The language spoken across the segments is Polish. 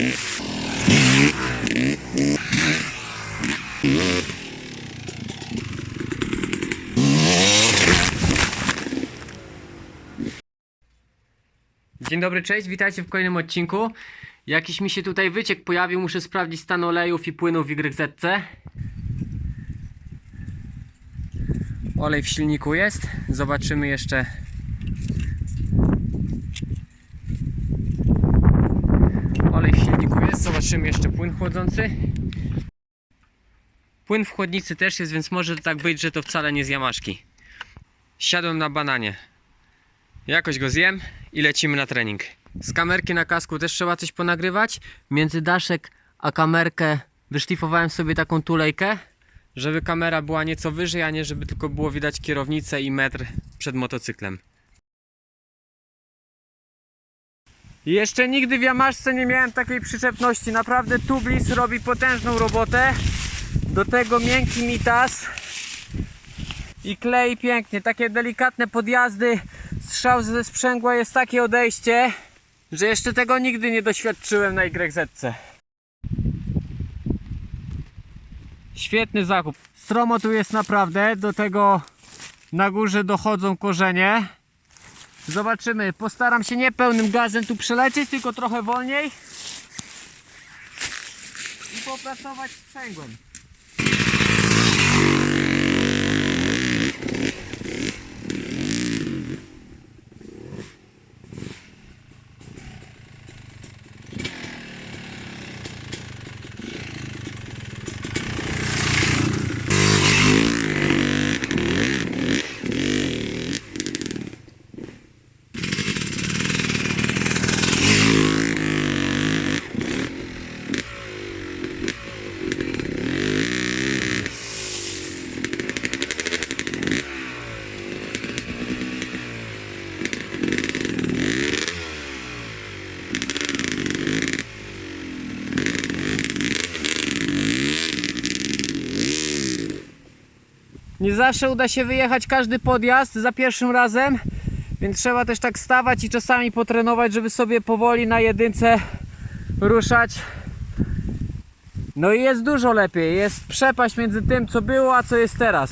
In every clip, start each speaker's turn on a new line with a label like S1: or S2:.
S1: Dzień dobry, cześć, witajcie w kolejnym odcinku. Jakiś mi się tutaj wyciek pojawił, muszę sprawdzić stan olejów i płynów w YZC. Olej w silniku jest, zobaczymy jeszcze. Olej w zobaczymy jeszcze płyn chłodzący. Płyn w chłodnicy też jest, więc może tak być, że to wcale nie z jamaszki. Siadłem na bananie. Jakoś go zjem i lecimy na trening. Z kamerki na kasku też trzeba coś ponagrywać. Między daszek a kamerkę wyszlifowałem sobie taką tulejkę, żeby kamera była nieco wyżej, a nie żeby tylko było widać kierownicę i metr przed motocyklem. Jeszcze nigdy w Yamaszce nie miałem takiej przyczepności. Naprawdę Tublis robi potężną robotę. Do tego miękki mitas i klei pięknie. Takie delikatne podjazdy, strzał ze sprzęgła jest takie odejście, że jeszcze tego nigdy nie doświadczyłem na YZ. Świetny zakup. Stromo tu jest naprawdę, do tego na górze dochodzą korzenie. Zobaczymy, postaram się nie pełnym gazem tu przelecieć, tylko trochę wolniej i popracować sprzęgłem. Nie zawsze uda się wyjechać każdy podjazd za pierwszym razem, więc trzeba też tak stawać i czasami potrenować, żeby sobie powoli na jedynce ruszać. No i jest dużo lepiej, jest przepaść między tym co było, a co jest teraz.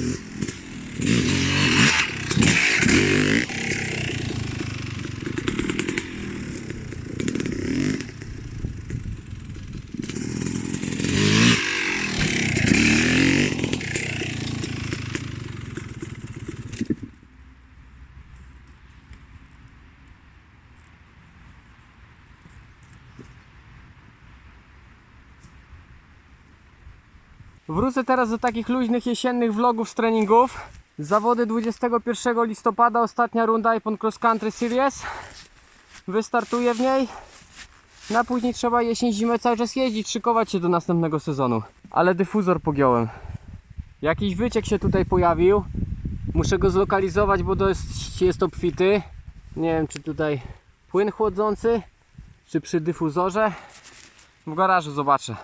S1: Mm-hmm. Wrócę teraz do takich luźnych jesiennych vlogów z treningów. Zawody 21 listopada, ostatnia runda Ipon Cross Country Series. Wystartuję w niej. No a później trzeba jesień, zimę cały czas jeździć, szykować się do następnego sezonu. Ale dyfuzor pogiąłem. Jakiś wyciek się tutaj pojawił. Muszę go zlokalizować, bo jest, jest obfity. Nie wiem, czy tutaj płyn chłodzący, czy przy dyfuzorze. W garażu zobaczę.